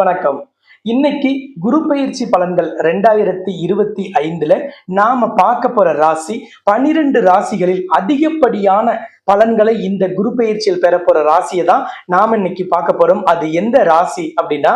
வணக்கம். இன்னைக்கு குரு பயிற்சி பலன்கள் ரெண்டாயிரத்தி இருபத்தி ஐந்துல நாம பார்க்க போற ராசி பனிரெண்டு ராசிகளில் அதிகப்படியான பலன்களை இந்த குரு பயிற்சியில் பெற போற ராசியை தான் நாம இன்னைக்கு பார்க்க போறோம். அது எந்த ராசி அப்படின்னா?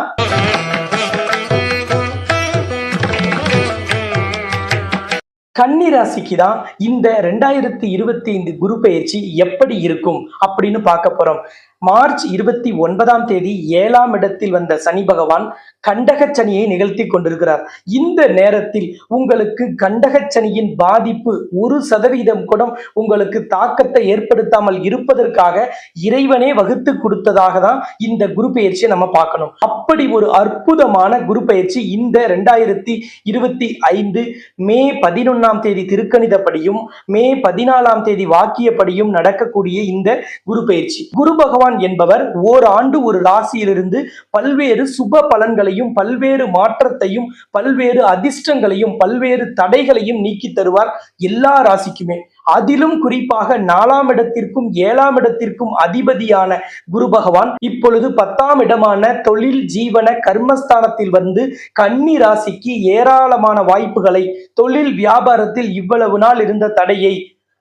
கன்னி ராசிக்கு தான் இந்த ரெண்டாயிரத்தி இருபத்தி ஐந்து குரு பயிற்சி எப்படி இருக்கும் அப்படின்னு பார்க்க போறோம். மார்ச் இருபத்தி ஒன்பதாம் தேதி ஏழாம் இடத்தில் வந்த சனி பகவான் கண்டகச் சனியை நிகழ்த்தி கொண்டிருக்கிறார். இந்த நேரத்தில் உங்களுக்கு கண்டகச் சனியின் பாதிப்பு ஒரு சதவீதம் கூட உங்களுக்கு தாக்கத்தை ஏற்படுத்தாமல் இருப்பதற்காக இறைவனே வகுத்து கொடுத்ததாக தான் இந்த குரு பயிற்சியை நம்ம பார்க்கணும். அப்படி ஒரு அற்புதமான குரு பயிற்சி இந்த ரெண்டாயிரத்தி இருபத்தி ஐந்து மே பதினொன்னாம் தேதி திருக்கணிதப்படியும் மே பதினாலாம் தேதி வாக்கியப்படியும் நடக்கக்கூடிய இந்த குரு பயிற்சி குரு பகவான் பகவான் என்பவர் ஓராண்டு ஒரு ராசியிலிருந்து பல்வேறு சுப பலன்களையும் பல்வேறு மாற்றத்தையும் பல்வேறு அதிர்ஷ்டங்களையும் பல்வேறு தடைகளையும் நீக்கி தருவார் எல்லா ராசிக்குமே. அதிலும் குறிப்பாக நாலாம் இடத்திற்கும் ஏழாம் இடத்திற்கும் அதிபதியான குரு பகவான் இப்பொழுது பத்தாம் இடமான தொழில் ஜீவன கர்மஸ்தானத்தில் வந்து கன்னி ராசிக்கு ஏராளமான வாய்ப்புகளை தொழில் வியாபாரத்தில் இவ்வளவு நாள் இருந்த தடையை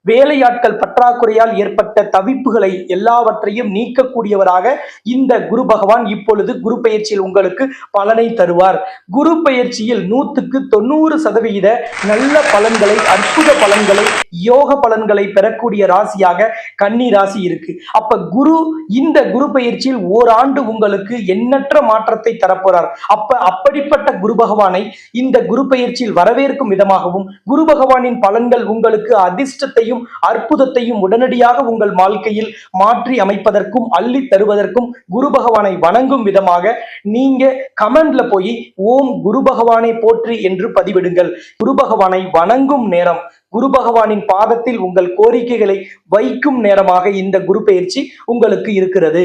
வேலையாட்கள் பற்றாக்குறையால் ஏற்பட்ட தவிப்புகளை எல்லாவற்றையும் நீக்கக்கூடியவராக இந்த குரு பகவான் இப்பொழுது குரு பயிற்சியில் உங்களுக்கு பலனை தருவார். குரு பயிற்சியில் நூத்துக்கு தொண்ணூறு சதவிகித நல்ல பலன்களை அற்புத பலன்களை யோக பலன்களை பெறக்கூடிய ராசியாக கன்னி ராசி இருக்கு. அப்ப குரு இந்த குரு பயிற்சியில் ஓராண்டு உங்களுக்கு எண்ணற்ற மாற்றத்தை தரப்போறார். அப்ப அப்படிப்பட்ட குரு பகவானை இந்த குரு பயிற்சியில் வரவேற்கும் விதமாகவும் குரு பகவானின் பலன்கள் உங்களுக்கு அதிர்ஷ்டத்தையும் அற்புதத்தையும் உடனடியாக உங்கள் வாழ்க்கையில் மாற்றி அமைப்பதற்கும் அள்ளி தருவதற்கும் குரு பகவானை வணங்கும் விதமாக நீங்க கமெண்ட்ல போய் ஓம் குரு பகவானை போற்றி என்று பதிவிடுங்கள். குரு பகவானை வணங்கும் நேரம் குரு பகவானின் பாதத்தில் உங்கள் கோரிக்கைகளை வைக்கும் நேரமாக இந்த குரு பயிற்சி உங்களுக்கு இருக்கிறது.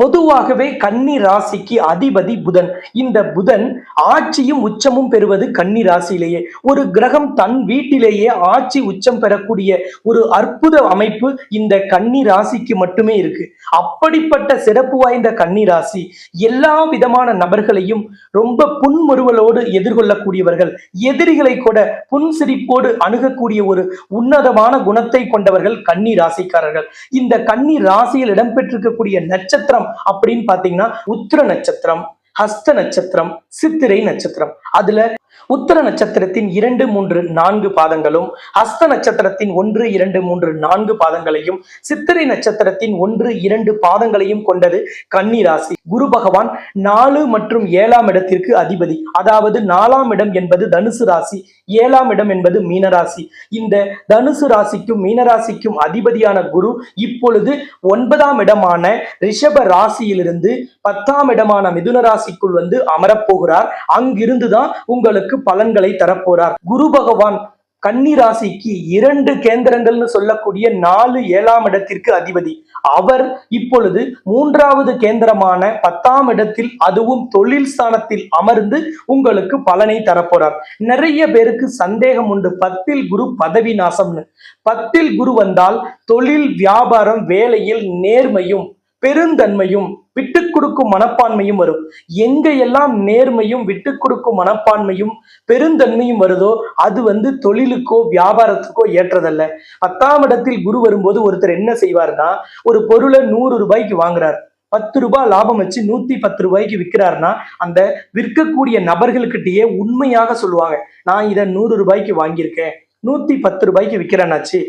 பொதுவாகவே கன்னி ராசிக்கு அதிபதி புதன். இந்த புதன் ஆட்சியும் உச்சமும் பெறுவது கன்னி ராசியிலேயே. ஒரு கிரகம் தன் வீட்டிலேயே ஆட்சி உச்சம் பெறக்கூடிய ஒரு அற்புத அமைப்பு இந்த கன்னி ராசிக்கு மட்டுமே இருக்கு. அப்படிப்பட்ட சிறப்பு வாய்ந்த கன்னி ராசி எல்லா விதமான நபர்களையும் ரொம்ப புன்முறுவலோடு எதிர்கொள்ளக்கூடியவர்கள் எதிரிகளை கூட புன்சிரிப்போடு அணுகக்கூடிய ஒரு உன்னதமான குணத்தை கொண்டவர்கள் கன்னி ராசிக்காரர்கள். இந்த கன்னி ராசியில் இடம்பெற்றிருக்கக்கூடிய நட்சத்திரம் அப்படின்னு பாத்தீங்கன்னா உத்திர நட்சத்திரம் ஹஸ்த நட்சத்திரம் சித்திரை நட்சத்திரம். அதுல உத்தர நட்சத்திரத்தின் இரண்டு மூன்று நான்கு பாதங்களும் அஸ்த நட்சத்திரத்தின் ஒன்று இரண்டு மூன்று நான்கு பாதங்களையும் சித்திரை நட்சத்திரத்தின் ஒன்று இரண்டு பாதங்களையும் கொண்டது கன்னி ராசி. குரு பகவான் நாலு மற்றும் ஏழாம் இடத்திற்கு அதிபதி. அதாவது நாலாம் இடம் என்பது தனுசு ராசி ஏழாம் இடம் என்பது மீனராசி. இந்த தனுசு ராசிக்கும் மீனராசிக்கும் அதிபதியான குரு இப்பொழுது ஒன்பதாம் இடமான ரிஷப ராசியிலிருந்து பத்தாம் இடமான மிதுன ராசிக்குள் வந்து அமரப்போகிறார் அங்கிருந்துதான் உங்களுக்கு உங்களுக்கு பலன்களை தரப்போறார். குரு பகவான் கன்னிராசிக்கு இரண்டு கேந்திரங்கள்னு சொல்லக்கூடிய நாலு ஏழாம் இடத்திற்கு அதிபதி. அவர் இப்பொழுது மூன்றாவது கேந்திரமான பத்தாம் இடத்தில் அதுவும் தொழில் ஸ்தானத்தில் அமர்ந்து உங்களுக்கு பலனை தரப்போறார். நிறைய பேருக்கு சந்தேகம் உண்டு. பத்தில் குரு பதவி நாசம்னு. பத்தில் குரு வந்தால் தொழில் வியாபாரம் வேலையில் நேர்மையும் பெருந்தன்மையும் விட்டு கொடுக்கும் மனப்பான்மையும் வரும். எங்க எல்லாம் நேர்மையும் விட்டு கொடுக்கும் மனப்பான்மையும் பெருந்தன்மையும் வருதோ அது வந்து தொழிலுக்கோ வியாபாரத்துக்கோ ஏற்றதல்ல. பத்தாம் இடத்தில் குரு வரும்போது ஒருத்தர் என்ன செய்வார்னா ஒரு பொருளை நூறு ரூபாய்க்கு வாங்குறார். பத்து ரூபாய் லாபம் வச்சு நூத்தி பத்து ரூபாய்க்கு விற்கிறாருன்னா அந்த விற்கக்கூடிய நபர்களுக்கிட்டேயே உண்மையாக சொல்லுவாங்க நான் இதை நூறு ரூபாய்க்கு வாங்கியிருக்கேன். நூத்தி பத்து ரூபாய்க்கு விற்கிறேன்னாச்சு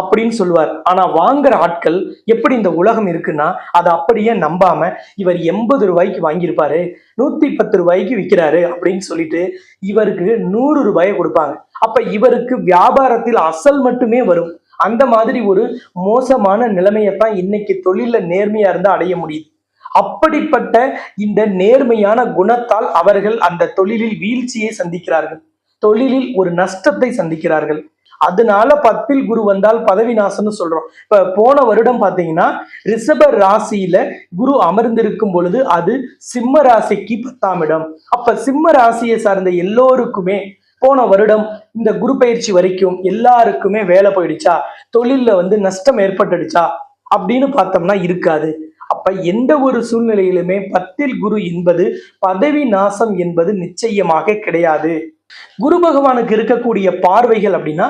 அப்படின்னு சொல்லுவார். ஆனா வாங்குற ஆட்கள் எப்படி இந்த உலகம் இருக்குன்னா அதை அப்படியே நம்பாம இவர் எண்பது ரூபாய்க்கு வாங்கியிருப்பாரு நூத்தி பத்து ரூபாய்க்கு விற்கிறாரு அப்படின்னு சொல்லிட்டு இவருக்கு நூறு ரூபாயை கொடுப்பாங்க. அப்ப இவருக்கு வியாபாரத்தில் அசல் மட்டுமே வரும். அந்த மாதிரி ஒரு மோசமான நிலைமையத்தான் இன்னைக்கு தொழில நேர்மையா இருந்தா அடைய முடியுது. அப்படிப்பட்ட இந்த நேர்மையான குணத்தால் அவர்கள் அந்த தொழிலில் வீழ்ச்சியை சந்திக்கிறார்கள். தொழிலில் ஒரு நஷ்டத்தை சந்திக்கிறார்கள். அதனால பத்தில் குரு வந்தால் பதவி நாசம்னு சொல்றோம். இப்ப போன வருடம் பாத்தீங்கன்னா ரிஷப ராசியில குரு அமர்ந்திருக்கும் பொழுது அது சிம்ம ராசிக்கு பத்தாம் இடம். அப்ப சிம்ம ராசியை சார்ந்த எல்லோருக்குமே போன வருடம் இந்த குரு பயிற்சி வரைக்கும் எல்லாருக்குமே வேலை போயிடுச்சா? தொழில்ல வந்து நஷ்டம் ஏற்பட்டுடுச்சா? அப்படின்னு பார்த்தோம்னா இருக்காது. அப்ப அப்ப எந்த ஒரு சூழ்நிலையிலுமே பத்தில் குரு என்பது பதவி நாசம் என்பது நிச்சயமாக கிடையாது. குரு பகவானுக்கு இருக்கக்கூடிய பார்வைகள் அப்படின்னா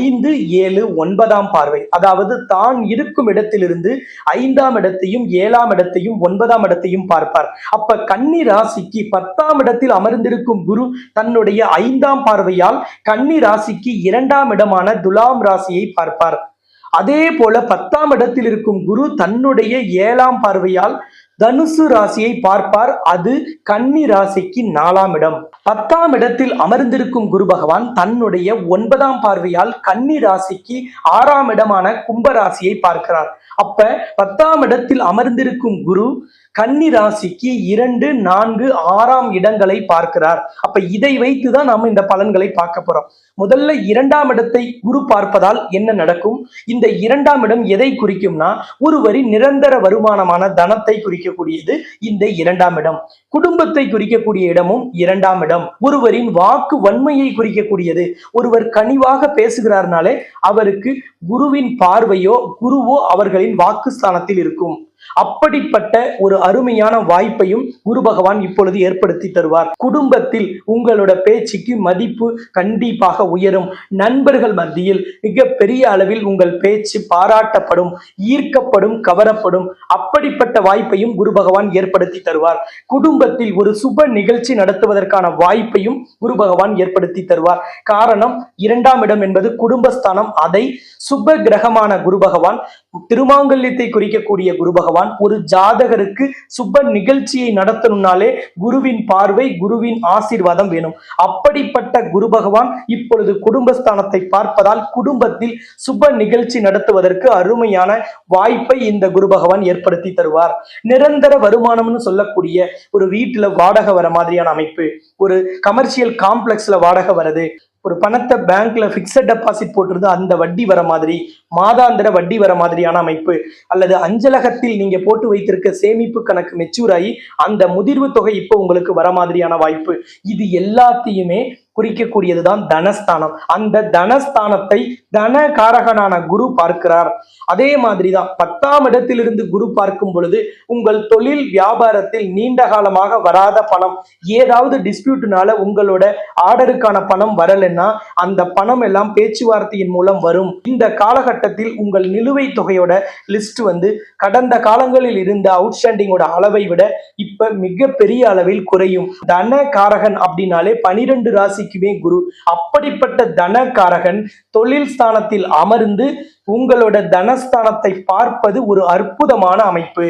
ஐந்து ஏழு ஒன்பதாம் பார்வை. அதாவது தான் இருக்கும் இடத்திலிருந்து ஐந்தாம் இடத்தையும் ஏழாம் இடத்தையும் ஒன்பதாம் இடத்தையும் பார்ப்பார். அப்ப கன்னி ராசிக்கு பத்தாம் இடத்தில் அமர்ந்திருக்கும் குரு தன்னுடைய ஐந்தாம் பார்வையால் கன்னி ராசிக்கு இரண்டாம் இடமான துலாம் ராசியை பார்ப்பார். அதே போல பத்தாம் இடத்தில் இருக்கும் குரு தன்னுடைய ஏழாம் பார்வையால் தனுசு ராசியை பார்ப்பார். அது கன்னி ராசிக்கு நாலாம் இடம். பத்தாம் இடத்தில் அமர்ந்திருக்கும் குரு பகவான் தன்னுடைய ஒன்பதாம் பார்வையால் கன்னி ராசிக்கு ஆறாம் இடமான கும்ப ராசியை பார்க்கிறார். அப்ப பத்தாம் இடத்தில் அமர்ந்திருக்கும் குரு கன்னி ராசிக்கு இரண்டு நான்கு ஆறாம் இடங்களை பார்க்கிறார். அப்ப இதை வைத்துதான் நாம இந்த பலன்களை பார்க்க போறோம். முதல்ல இரண்டாம் இடத்தை குரு பார்ப்பதால் என்ன நடக்கும்? இந்த இரண்டாம் இடம் எதை குறிக்கும்னா ஒருவரின் நிரந்தர வருமானமான தனத்தை குறிக்கும். குறிக்கக்கூடியது இந்த இரண்டாம் இடம். குடும்பத்தை குறிக்கக்கூடிய இடமும் இரண்டாம் இடம். ஒருவரின் வாக்கு வன்மையை குறிக்கக்கூடியது. ஒருவர் கனிவாக பேசுகிறார்னாலே அவருக்கு குருவின் பார்வையோ குருவோ அவர்களின் வாக்குஸ்தானத்தில் இருக்கும். அப்படிப்பட்ட ஒரு அருமையான வாய்ப்பையும் குரு பகவான் இப்பொழுது ஏற்படுத்தி தருவார். குடும்பத்தில் உங்களோட பேச்சுக்கு மதிப்பு கண்டிப்பாக உயரும். நண்பர்கள் மத்தியில் மிக பெரிய அளவில் உங்கள் பேச்சு பாராட்டப்படும் ஈர்க்கப்படும் கவரப்படும். அப்படிப்பட்ட வாய்ப்பையும் குரு பகவான் ஏற்படுத்தி தருவார். குடும்பத்தில் ஒரு சுப நிகழ்ச்சி நடத்துவதற்கான வாய்ப்பையும் குரு பகவான் ஏற்படுத்தி தருவார். காரணம் இரண்டாம் இடம் என்பது குடும்பஸ்தானம். அதை சுப கிரகமான குரு பகவான் திருமாங்கல்யத்தை குறிக்கக்கூடிய குரு பகவான் ஒரு ஜாதகருக்கு சுப நிகழ்ச்சியை நடத்தணும்னாலே குருவின் பார்வை குருவின் ஆசீர்வாதம் வேணும். அப்படிப்பட்ட குரு பகவான் இப்பொழுது குடும்பஸ்தானத்தை பார்ப்பதால் குடும்பத்தில் சுப நிகழ்ச்சி நடத்துவதற்கு அருமையான வாய்ப்பை இந்த குரு பகவான் ஏற்படுத்தி தருவார். நிரந்தர வருமானம்னு சொல்லக்கூடிய ஒரு வீட்டுல வாடகை வர மாதிரியான அமைப்பு ஒரு கமர்ஷியல் காம்ப்ளெக்ஸ்ல வாடகை வருது ஒரு பணத்தை பேங்க்ல பிக்சட் டெபாசிட் போட்டிருந்து அந்த வட்டி வர மாதிரி மாதாந்திர வட்டி வர மாதிரியான அமைப்பு அல்லது அஞ்சலகத்தில் நீங்க போட்டு வைத்திருக்க சேமிப்பு கணக்கு மெச்சூர் ஆகி அந்த முதிர்வு தொகை இப்போ உங்களுக்கு வர மாதிரியான வாய்ப்பு. இது எல்லாத்தையுமே குறிக்கக்கூடியதுதான் தனஸ்தானம். அந்த தனஸ்தானத்தை தன காரகனான குரு பார்க்கிறார். அதே மாதிரி தான் பத்தாம் இடத்திலிருந்து குரு பார்க்கும் பொழுது உங்கள் தொழில் வியாபாரத்தில் நீண்ட காலமாக வராத பணம் ஏதாவது டிஸ்பியூட்னால உங்களோட ஆர்டருக்கான பணம் வரலைன்னா அந்த பணம் எல்லாம் பேச்சுவார்த்தையின் மூலம் வரும். இந்த காலகட்டத்தில் உங்கள் நிலுவைத் தொகையோட லிஸ்ட் வந்து கடந்த காலங்களில் இருந்த அவுட்ஸ்டாண்டிங்கோட அளவை விட இப்ப மிக பெரிய அளவில் குறையும். தன காரகன் அப்படின்னாலே பனிரெண்டு ராசிக்குமே குரு. அப்படிப்பட்ட தன காரகன் தொழில் ஸ்தானத்தில் அமர்ந்து உங்களோட தனஸ்தானத்தை பார்ப்பது ஒரு அற்புதமான அமைப்பு.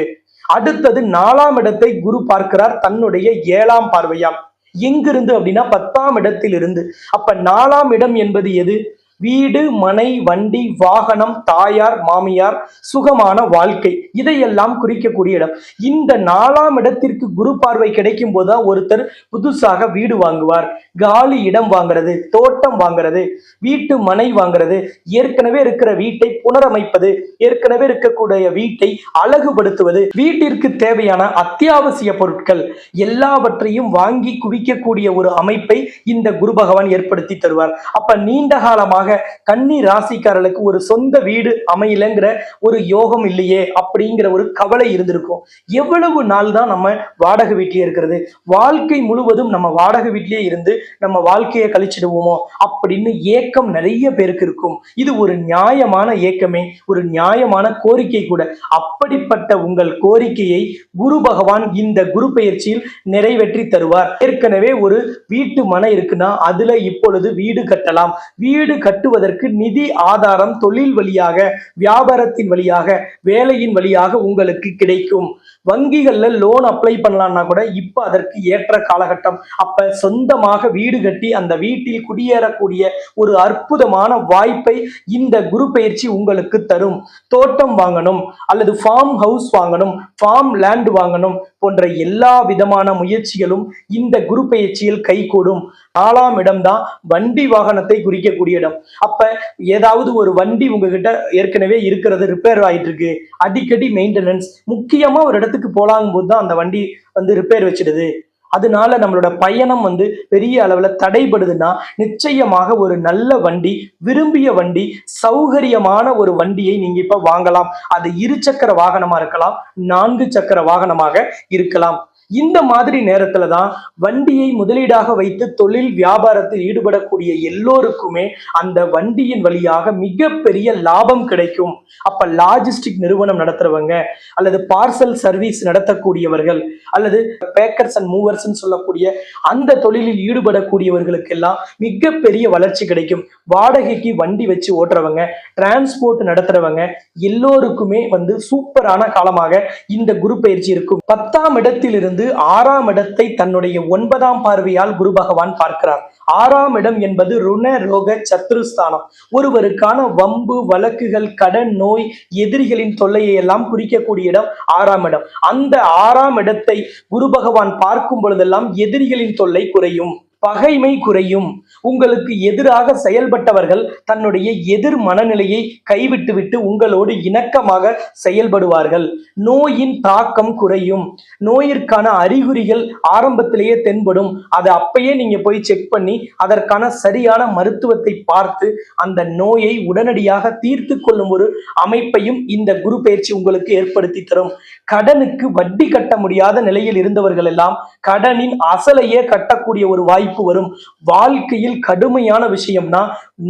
அடுத்தது நாலாம் இடத்தை குரு பார்க்கிறார் தன்னுடைய ஏழாம் பார்வையாம். எங்கிருந்து அப்படின்னா பத்தாம் இடத்தில் இருந்து அப்ப நாலாம் இடம் என்பது எது? வீடு மனை வண்டி வாகனம் தாயார் மாமியார் சுகமான வாழ்க்கை. இதையெல்லாம் குறிக்கக்கூடிய இடம். இந்த நாலாம் இடத்திற்கு குரு பார்வை கிடைக்கும் போதுதான் ஒருத்தர் புதுசாக வீடு வாங்குவார். காலி இடம் வாங்குறது தோட்டம் வாங்குறது வீட்டு மனை வாங்குறது ஏற்கனவே இருக்கிற வீட்டை புனரமைப்பது ஏற்கனவே இருக்கக்கூடிய வீட்டை அழகுபடுத்துவது வீட்டிற்கு தேவையான அத்தியாவசிய பொருட்கள் எல்லாவற்றையும் வாங்கி குவிக்கக்கூடிய ஒரு அமைப்பை இந்த குரு பகவான் ஏற்படுத்தி தருவார். அப்ப நீண்ட காலமாக காரணமாக கன்னி ராசிக்காரர்களுக்கு ஒரு சொந்த வீடு அமையலங்கிற ஒரு யோகம் இல்லையே அப்படிங்கிற ஒரு கவலை இருந்திருக்கும். எவ்வளவு நாள் தான் நம்ம வாடகை வீட்டிலே இருக்கிறது? வாழ்க்கை முழுவதும் நம்ம வாடகை வீட்டிலே இருந்து நம்ம வாழ்க்கையை கழிச்சிடுவோமோ அப்படின்னு ஏக்கம் நிறைய பேருக்கு இருக்கும். இது ஒரு நியாயமான ஏக்கமே ஒரு நியாயமான கோரிக்கை கூட. அப்படிப்பட்ட உங்கள் கோரிக்கையை குரு பகவான் இந்த குரு பயிற்சியில் நிறைவேற்றி தருவார். ஏற்கனவே ஒரு வீட்டு மனை இருக்குன்னா அதுல இப்பொழுது வீடு கட்டலாம். வீடு கட்ட கட்டுவதற்கு நிதி ஆதாரம் தொழில் வழியாக வியாபாரத்தின் வழியாக வேலையின் வழியாக உங்களுக்கு கிடைக்கும். வங்கிகள்ல லோன் அப்ளை பண்ணலாம்னா கூட இப்ப அதற்கு ஏற்ற காலகட்டம். அப்ப சொந்தமாக வீடு கட்டி அந்த வீட்டில் குடியேறக்கூடிய ஒரு அற்புதமான வாய்ப்பை இந்த குரு பயிற்சி உங்களுக்கு தரும். தோட்டம் வாங்கணும் அல்லது ஃபார்ம் ஹவுஸ் வாங்கணும் ஃபார்ம் லேண்ட் வாங்கணும் போன்ற எல்லா விதமான முயற்சிகளும் இந்த குரு பயிற்சியில் கைகூடும் நாலாம் இடம்தான் வண்டி வாகனத்தை குறிக்கக்கூடிய இடம். அப்ப ஏதாவது ஒரு வண்டி உங்ககிட்ட ஏற்கனவே இருக்கிறது ரிப்பேர் ஆயிட்டு இருக்கு அடிக்கடி மெயின்டெனன்ஸ் முக்கியமா ஒரு இடத்துக்கு போலாங்கும் போது தான் அந்த வண்டி வந்து ரிப்பேர் வச்சிடுது. அதனால நம்மளோட பயணம் வந்து பெரிய அளவுல தடைபடுதுன்னா நிச்சயமாக ஒரு நல்ல வண்டி விரும்பிய வண்டி சௌகரியமான ஒரு வண்டியை நீங்க இப்ப வாங்கலாம். அது இரு சக்கர வாகனமா இருக்கலாம் நான்கு சக்கர வாகனமாக இருக்கலாம். இந்த மாதிரி நேரத்துல தான் வண்டியை முதலீடாக வைத்து தொழில் வியாபாரத்தில் ஈடுபடக்கூடிய எல்லோருக்குமே அந்த வண்டியின் வழியாக மிகப்பெரிய லாபம் கிடைக்கும். அப்ப லாஜிஸ்டிக் நிறுவனம் நடத்துறவங்க அல்லது பார்சல் சர்வீஸ் நடத்தக்கூடியவர்கள் அல்லது பேக்கர்ஸ் அண்ட் மூவர்ஸ் சொல்லக்கூடிய அந்த தொழிலில் ஈடுபடக்கூடியவர்களுக்கெல்லாம் மிகப்பெரிய வளர்ச்சி கிடைக்கும். வாடகைக்கு வண்டி வச்சு ஓட்டுறவங்க டிரான்ஸ்போர்ட் நடத்துறவங்க எல்லோருக்குமே வந்து சூப்பரான காலமாக இந்த குரு பயிற்சி இருக்கும். பத்தாம் இடத்திலிருந்து ஆறாம் இடத்தை தன்னுடைய ஒன்பதாம் பார்வையால் குரு பகவான் பார்க்கிறார். ஆறாம் இடம் என்பது ருண ரோக சத்ருஸ்தானம். ஒருவருக்கான வம்பு வழக்குகள் கடன் நோய் எதிரிகளின் தொல்லையை எல்லாம் குறிக்கக்கூடிய இடம் ஆறாம் இடம். அந்த ஆறாம் இடத்தை குரு பகவான் பார்க்கும் பொழுதெல்லாம் எதிரிகளின் தொல்லை குறையும். பகைமை குறையும். உங்களுக்கு எதிராக செயல்பட்டவர்கள் தன்னுடைய எதிர் மனநிலையை கைவிட்டுவிட்டு உங்களோடு இணக்கமாக செயல்படுவார்கள். நோயின் தாக்கம் குறையும். நோயிற்கான அறிகுறிகள் ஆரம்பத்திலேயே தென்படும். அதை அப்பயே நீங்க போய் செக் பண்ணி அதற்கான சரியான மருத்துவத்தை பார்த்து அந்த நோயை உடனடியாக தீர்த்து கொள்ளும் ஒரு அமைப்பையும் இந்த குரு பயிற்சி உங்களுக்கு ஏற்படுத்தி தரும். கடனுக்கு வட்டி கட்ட முடியாத நிலையில் இருந்தவர்கள் எல்லாம் கடனின் அசலையே கட்டக்கூடிய ஒரு வாய்ப்பு வரும். வாழ்க்கையில் கடுமையான விஷயம்னா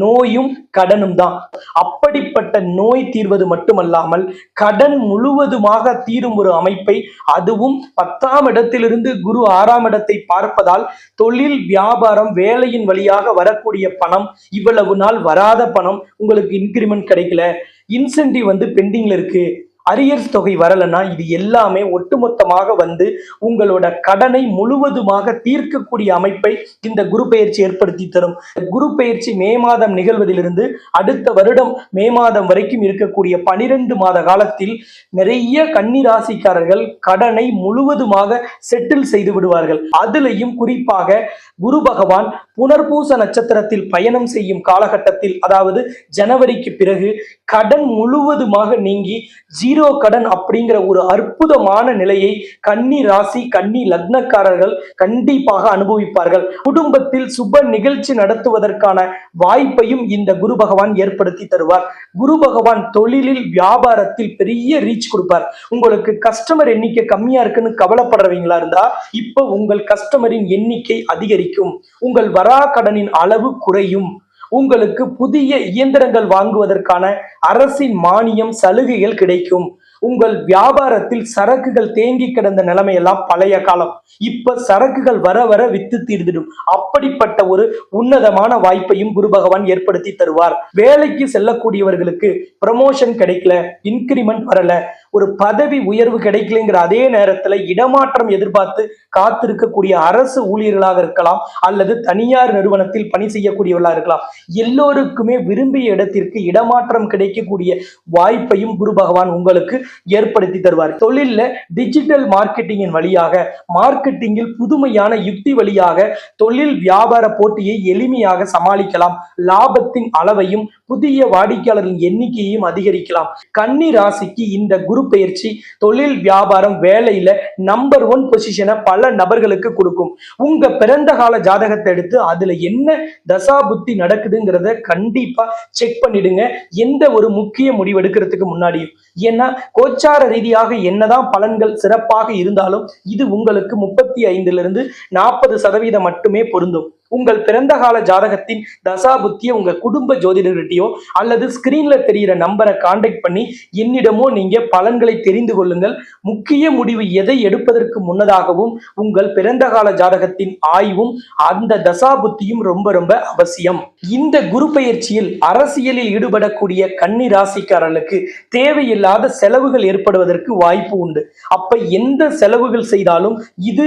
நோயும் கடனும் தான். அப்படிப்பட்ட நோய் தீர்வது மட்டுமல்லாமல் கடன் முழுவதுமாக தீரும் ஒரு அமைப்பை அதுவும் பத்தாம் இடத்திலிருந்து குரு ஆறாம் இடத்தை பார்ப்பதால் தொழில் வியாபாரம் வேலையின் வழியாக வரக்கூடிய பணம் இவ்வளவு நாள் வராத பணம் உங்களுக்கு இன்கிரிமெண்ட் கிடைக்கல. இன்சென்டிவ் வந்து பெண்டிங்ல இருக்கு. அரியர்ஸ் தொகை வரலன்னா இது எல்லாமே ஒட்டுமொத்தமாக வந்து உங்களோட கடனை முழுவதுமாக தீர்க்கக்கூடிய அமைப்பை இந்த குரு பயிற்சி ஏற்படுத்தி தரும். குரு பயிற்சி மே மாதம் நிகழ்வதிலிருந்து அடுத்த வருடம் மே மாதம் வரைக்கும் இருக்கக்கூடிய பனிரெண்டு மாத காலத்தில் நிறைய கன்னிராசிக்காரர்கள் கடனை முழுவதுமாக செட்டில் செய்து விடுவார்கள். அதுலேயும் குறிப்பாக குரு பகவான் புனர்பூச நட்சத்திரத்தில் பயணம் செய்யும் காலகட்டத்தில் அதாவது ஜனவரிக்கு பிறகு கடன் முழுவதுமாக நீங்கி ஜீரோ ஜீரோ கடன் அப்படிங்கிற ஒரு அற்புதமான நிலையை கன்னி ராசி கன்னி லக்னக்காரர்கள் கண்டிப்பாக அனுபவிப்பார்கள். குடும்பத்தில் சுப நிகழ்ச்சி நடத்துவதற்கான வாய்ப்பையும் இந்த குரு பகவான் ஏற்படுத்தி தருவார். குரு பகவான் தொழிலில் வியாபாரத்தில் பெரிய ரீச் கொடுப்பார். உங்களுக்கு கஸ்டமர் எண்ணிக்கை கம்மியா இருக்குன்னு கவலைப்படுறவங்களா இருந்தா இப்ப உங்கள் கஸ்டமரின் எண்ணிக்கை அதிகரிக்கும். உங்கள் வரா கடனின் அளவு குறையும். உங்களுக்கு புதிய இயந்திரங்கள் வாங்குவதற்கான அரசின் மானியம் சலுகைகள் கிடைக்கும். உங்கள் வியாபாரத்தில் சரக்குகள் தேங்கி கிடந்த நிலைமையெல்லாம் பழைய காலம். இப்ப சரக்குகள் வர வர வித்து தீர்ந்துடும். அப்படிப்பட்ட ஒரு உன்னதமான வாய்ப்பையும் குரு பகவான் ஏற்படுத்தி தருவார். வேலைக்கு செல்லக்கூடியவர்களுக்கு ப்ரமோஷன் கிடைக்கல இன்கிரிமெண்ட் வரல. ஒரு பதவி உயர்வு கிடைக்கலங்கிற அதே நேரத்துல இடமாற்றம் எதிர்பார்த்து காத்திருக்கக்கூடிய அரசு ஊழியர்களாக இருக்கலாம் அல்லது தனியார் நிறுவனத்தில் பணி செய்யக்கூடியவர்களாக இருக்கலாம். எல்லோருக்குமே விரும்பிய இடத்திற்கு இடமாற்றம் கிடைக்கக்கூடிய வாய்ப்பையும் குரு பகவான் உங்களுக்கு ஏற்படுத்தி தருவார். தொழில்ல டிஜிட்டல் மார்க்கெட்டிங்கின் வழியாக மார்க்கெட்டிங்கில் புதுமையான யுக்தி வழியாக தொழில் வியாபார போட்டியை எளிமையாக சமாளிக்கலாம். லாபத்தின் அளவையும் புதிய வாடிக்கையாளர்களின் எண்ணிக்கையையும் அதிகரிக்கலாம். கன்னி ராசிக்கு இந்த குரு பயிற்சி தொழில் வியாபாரம் வேலையில நம்பர் ஒன் பொசிஷனை பல நபர்களுக்கு கொடுக்கும். உங்க பிறந்த கால ஜாதகத்தை எடுத்து அதுல என்ன தசா புத்தி நடக்குதுங்கிறத கண்டிப்பா செக் பண்ணிடுங்க. எந்த ஒரு முக்கிய முடிவு எடுக்கிறதுக்கு முன்னாடியும். ஏன்னா கோச்சார ரீதியாக என்னதான் பலன்கள் சிறப்பாக இருந்தாலும் இது உங்களுக்கு முப்பத்தி ஐந்துல இருந்து நாற்பது சதவீதம் மட்டுமே பொருந்தும். உங்கள் பிறந்த கால ஜாதகத்தின் தசா புத்தியை உங்க குடும்ப ஜோதிடர்கிட்டயோ அல்லது ஸ்கிரீன்ல தெரியிற நம்பரை காண்டாக்ட் பண்ணி என்னிடமோ நீங்க பலன்களை தெரிந்து கொள்ளுங்கள். முக்கிய முடிவு எதை எடுப்பதற்கு முன்னதாகவும் உங்கள் பிறந்த கால ஜாதகத்தின் ஆய்வும் அந்த தசா புத்தியும் ரொம்ப ரொம்ப அவசியம். இந்த குரு பயிற்சியில் அரசியலில் ஈடுபடக்கூடிய கன்னி ராசிக்காரர்களுக்கு தேவையில்லாத செலவுகள் ஏற்படுவதற்கு வாய்ப்பு உண்டு. அப்ப எந்த செலவுகள் செய்தாலும் இது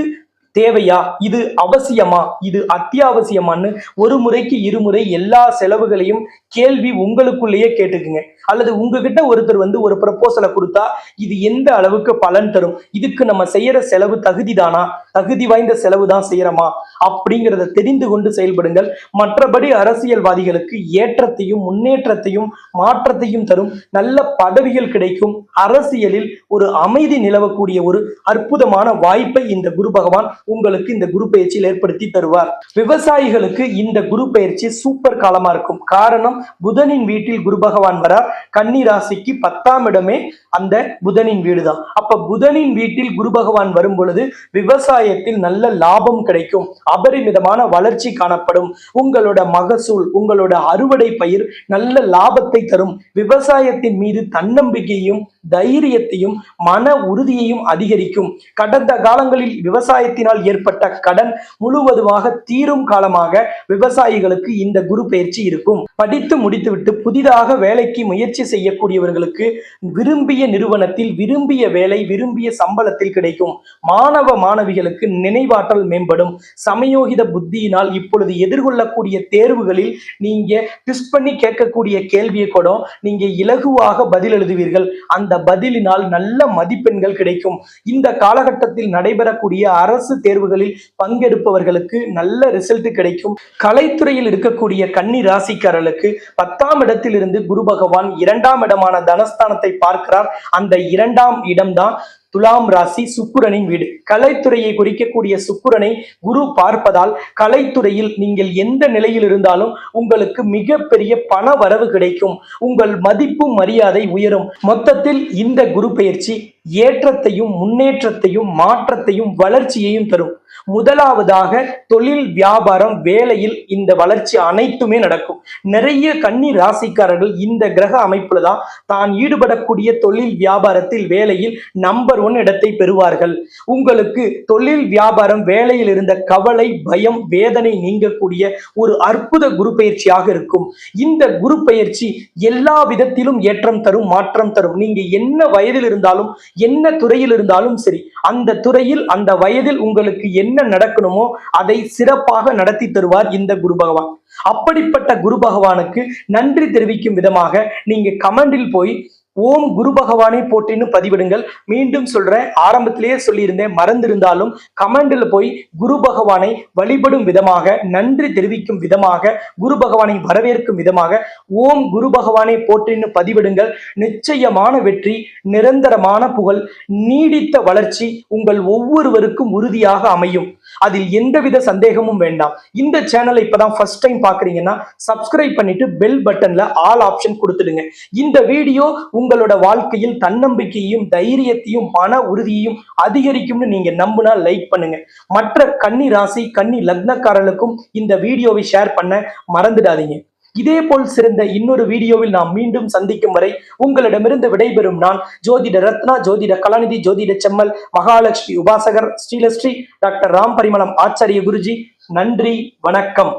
தேவையா? இது அவசியமா? இது அத்தியாவசியமான்னு ஒரு முறைக்கு இருமுறை எல்லா செலவுகளையும் கேள்வி உங்களுக்குள்ளேயே கேட்டுக்குங்க. அல்லது உங்ககிட்ட ஒருத்தர் வந்து ஒரு ப்ரப்போசலை கொடுத்தா இது எந்த அளவுக்கு பலன் தரும்? இதுக்கு நம்ம செய்யற செலவு தகுதிதானா? தகுதி வாய்ந்த செலவு தான் செய்யறோமா அப்படிங்கிறத தெரிந்து கொண்டு செயல்படுங்கள். மற்றபடி அரசியல்வாதிகளுக்கு ஏற்றத்தையும் முன்னேற்றத்தையும் மாற்றத்தையும் தரும் நல்ல பதவிகள் கிடைக்கும். அரசியலில் ஒரு அமைதி நிலவக்கூடிய ஒரு அற்புதமான வாய்ப்பை இந்த குரு பகவான் உங்களுக்கு இந்த குரு பயிற்சியில் ஏற்படுத்தி தருவார். விவசாயிகளுக்கு இந்த குரு பயிற்சி சூப்பர் காலமா இருக்கும். காரணம் புதனின் வீட்டில் குரு பகவான் வரார். கன்னி ராசிக்கு பத்தாம் இடமே அந்த புதனின் வீடுதான். அப்ப புதனின் வீட்டில் குரு பகவான் வரும் பொழுது விவசாயத்தில் நல்ல லாபம் கிடைக்கும். அபரிமிதமான வளர்ச்சி காணப்படும். உங்களோட மகசூல் உங்களோட அறுவடை பயிர் நல்ல லாபத்தை தரும். விவசாயத்தின் மீது தன்னம்பிக்கையும் தைரியத்தையும் மன உறுதியையும் அதிகரிக்கும். கடந்த காலங்களில் விவசாயத்தினால் ஏற்பட்ட கடன் முழுவதுமாக தீரும் காலமாக விவசாயிகளுக்கு இந்த குரு பயிற்சி இருக்கும். படித்து முடித்துவிட்டு புதிதாக வேலைக்கு முயற்சி செய்யக்கூடியவர்களுக்கு விரும்பிய நிறுவனத்தில் விரும்பிய வேலை விரும்பிய சம்பளத்தில் கிடைக்கும். மாணவ மாணவிகளுக்கு நினைவாற்றல் மேம்படும். சமயோகித புத்தியினால் இப்பொழுது எதிர்கொள்ளக்கூடிய தேர்வுகளில் நீங்க ட்விஸ்ட் பண்ணி கேட்கக்கூடிய கேள்வியை கூட நீங்க இலகுவாக பதில் எழுதுவீர்கள். அந்த பதிலினால் நல்ல மதிப்பெண்கள் கிடைக்கும். இந்த காலகட்டத்தில் நடைபெறக்கூடிய அரசு தேர்வுகளில் பங்கெடுப்பவர்களுக்கு நல்ல ரிசல்ட் கிடைக்கும். கலைத்துறையில் இருக்கக்கூடிய கன்னி ராசிக்காரர்களுக்கு பத்தாம் இடத்திலிருந்து குரு பகவான் இரண்டாம் இடமான தனஸ்தானத்தை பார்க்கிறார். அந்த இரண்டாம் இடம்தான் துலாம் ராசி சுக்குரனின் வீடு. கலைத்துறையை குறிக்கக்கூடிய சுக்குரனை குரு பார்ப்பதால் கலைத்துறையில் நீங்கள் எந்த நிலையில் இருந்தாலும் உங்களுக்கு மிகப்பெரிய பண வரவு கிடைக்கும். உங்கள் மதிப்பு மரியாதை உயரும். மொத்தத்தில் இந்த குரு பயிற்சி ஏற்றத்தையும் முன்னேற்றத்தையும் மாற்றத்தையும் வளர்ச்சியையும் தரும். முதலாவதாக தொழில் வியாபாரம் வேலையில் இந்த வளர்ச்சி அனைத்துமே நடக்கும். நிறைய கன்னி ராசிக்காரர்கள் இந்த கிரக அமைப்புல தான் தான் ஈடுபடக்கூடிய தொழில் வியாபாரத்தில் வேலையில் நம்பர் ஒன் இடத்தை பெறுவார்கள். உங்களுக்கு தொழில் வியாபாரம் வேலையில் இருந்த கவலை பயம் வேதனை நீங்கக்கூடிய ஒரு அற்புத குரு பயிற்சியாக இருக்கும். இந்த குரு பயிற்சி எல்லா விதத்திலும் ஏற்றம் தரும் மாற்றம் தரும். நீங்க என்ன வயதில் இருந்தாலும் என்ன துறையில் இருந்தாலும் சரி அந்த துறையில் அந்த வயதில் உங்களுக்கு என்ன நடக்கணுமோ அதை சிறப்பாக நடத்தி தருவார் இந்த குரு பகவான். அப்படிப்பட்ட குரு பகவானுக்கு நன்றி தெரிவிக்கும் விதமாக நீங்க கமெண்டில் போய் ஓம் குரு பகவானை போட்டின்னு பதிவிடுங்கள். மீண்டும் சொல்றேன். ஆரம்பத்திலேயே சொல்லியிருந்தேன். மறந்திருந்தாலும் கமெண்ட்ல போய் குரு பகவானை வழிபடும் விதமாக நன்றி தெரிவிக்கும் விதமாக குரு பகவானை வரவேற்கும் விதமாக ஓம் குரு பகவானை போட்டின்னு பதிவிடுங்கள். நிச்சயமான வெற்றி நிரந்தரமான புகழ் நீடித்த வளர்ச்சி உங்கள் ஒவ்வொருவருக்கும் உறுதியாக அமையும். அதில் எந்தவித சந்தேகமும் வேண்டாம். இந்த சேனலை இப்பதான் ஃபர்ஸ்ட் டைம் பாக்குறீங்கன்னா சப்ஸ்கிரைப் பண்ணிட்டு பெல் பட்டன்ல ஆல் ஆப்ஷன் கொடுத்துடுங்க. இந்த வீடியோ உங்களோட வாழ்க்கையில் தன்னம்பிக்கையும் தைரியத்தையும் மன உறுதியையும் அதிகரிக்கும்னு நீங்க நம்பினா லைக் பண்ணுங்க. மற்ற கன்னி ராசி கன்னி லக்னக்காரர்களுக்கும் இந்த வீடியோவை ஷேர் பண்ண மறந்துடாதீங்க. இதே போல் சிறந்த இன்னொரு வீடியோவில் நாம் மீண்டும் சந்திக்கும் வரை உங்களிடமிருந்து விடைபெறும் நான் ஜோதிட ரத்னா ஜோதிட கலாநிதி ஜோதிட செம்மல் மகாலட்சுமி உபாசகர் ஸ்ரீலஸ்ரீ டாக்டர் ராம் பரிமளம் ஆச்சாரிய குருஜி. நன்றி வணக்கம்.